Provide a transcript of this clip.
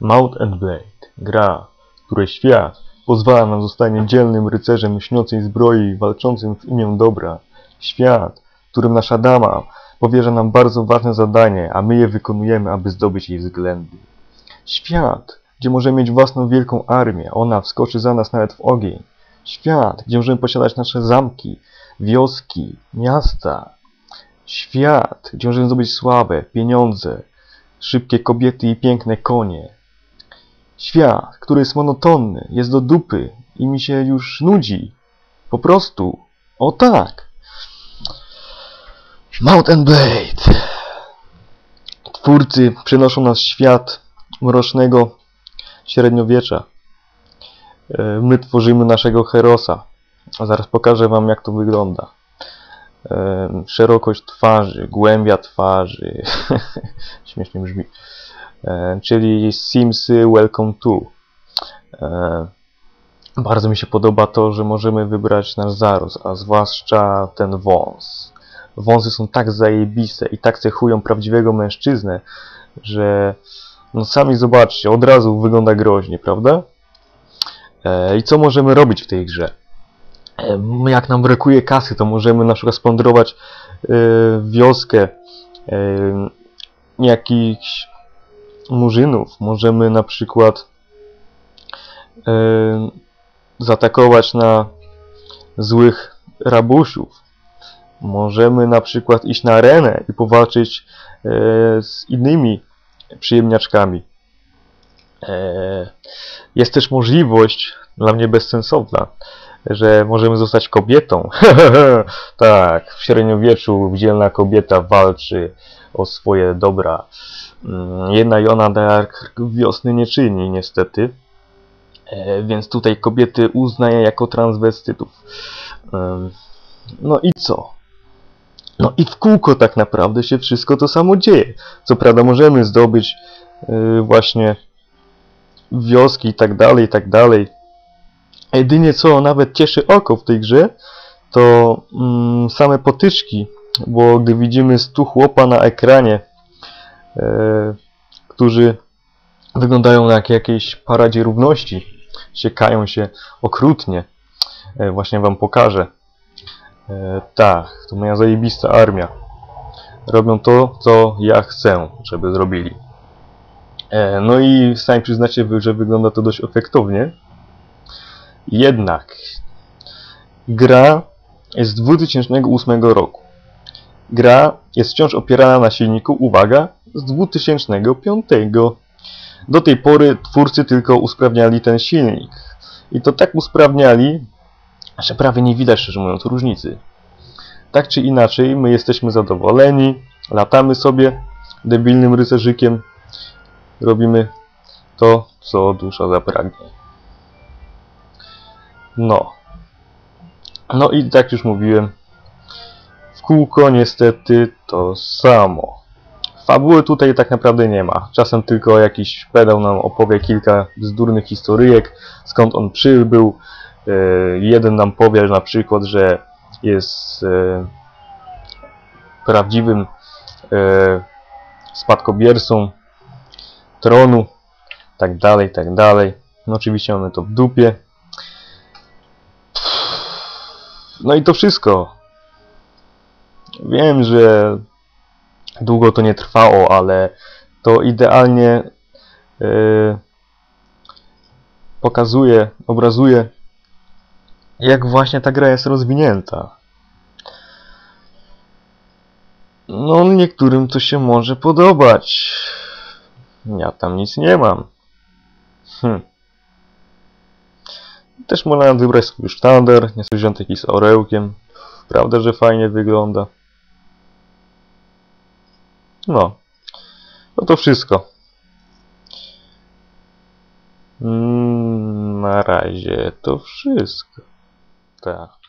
Mount and Blade. Gra, której świat pozwala nam zostanie dzielnym rycerzem śniącej zbroi, walczącym w imię dobra. Świat, którym nasza dama powierza nam bardzo ważne zadanie, a my je wykonujemy, aby zdobyć jej względy. Świat, gdzie możemy mieć własną wielką armię, ona wskoczy za nas nawet w ogień. Świat, gdzie możemy posiadać nasze zamki, wioski, miasta. Świat, gdzie możemy zdobyć sławę, pieniądze, szybkie kobiety i piękne konie. Świat, który jest monotonny, jest do dupy i mi się już nudzi. Po prostu. O tak. Mount and Blade. Twórcy przynoszą nas w świat mrocznego średniowiecza. E, My tworzymy naszego herosa. A zaraz pokażę wam jak to wygląda. Szerokość twarzy, głębia twarzy. Śmiesznie brzmi. Czyli Simsy Welcome to. Bardzo mi się podoba to, że możemy wybrać nasz zarost, a zwłaszcza ten wąs. Wąsy są tak zajebiste i tak cechują prawdziwego mężczyznę, że no sami zobaczcie, od razu wygląda groźnie, prawda? E, I co możemy robić w tej grze? Jak nam brakuje kasy, to możemy na przykład splądrować e, wioskę jakichś murzynów. Możemy na przykład zaatakować na złych rabusiów. Możemy na przykład iść na arenę i powalczyć e, z innymi przyjemniaczkami. E, jest też możliwość, dla mnie bezsensowna, że możemy zostać kobietą. tak, w średniowieczu dzielna kobieta walczy o swoje dobra. Mm, Jedna Jona Dark wiosny nie czyni, niestety. E, Więc tutaj kobiety uznaje jako transwestytów. No i co? No i w kółko tak naprawdę się wszystko to samo dzieje. Co prawda możemy zdobyć y, właśnie wioski i tak dalej, i tak dalej. Jedynie co nawet cieszy oko w tej grze, to mm, same potyczki, bo gdy widzimy stu chłopa na ekranie, e, którzy wyglądają jak jakiejś paradzie równości, siekają się okrutnie, e, właśnie wam pokażę. E, tak, to moja zajebista armia. Robią to, co ja chcę, żeby zrobili. E, no i sami przyznacie, że wygląda to dość efektownie. Jednak gra jest z 2008 roku. Gra jest wciąż opierana na silniku, uwaga, z 2005. Do tej pory twórcy tylko usprawniali ten silnik. I to tak usprawniali, że prawie nie widać, szczerze mówiąc, różnicy. Tak czy inaczej, my jesteśmy zadowoleni, latamy sobie debilnym rycerzykiem, robimy to, co dusza zapragnie. No. No i tak już mówiłem, w kółko niestety to samo. Fabuły tutaj tak naprawdę nie ma. Czasem tylko jakiś pedał nam opowie kilka bzdurnych historyjek, skąd on przybył. E, jeden nam powie na przykład, że jest e, prawdziwym e, spadkobiercą tronu, tak dalej, tak dalej. No oczywiście mamy to w dupie. No i to wszystko. Wiem, że długo to nie trwało, ale to idealnie yy, pokazuje, obrazuje, jak właśnie ta gra jest rozwinięta. No, niektórym to się może podobać. Ja tam nic nie mam. Hm. Też można wybrać swój sztandar, niespodziany taki z orełkiem. Prawda, że fajnie wygląda. No. No to wszystko. Mm, Na razie to wszystko. Tak.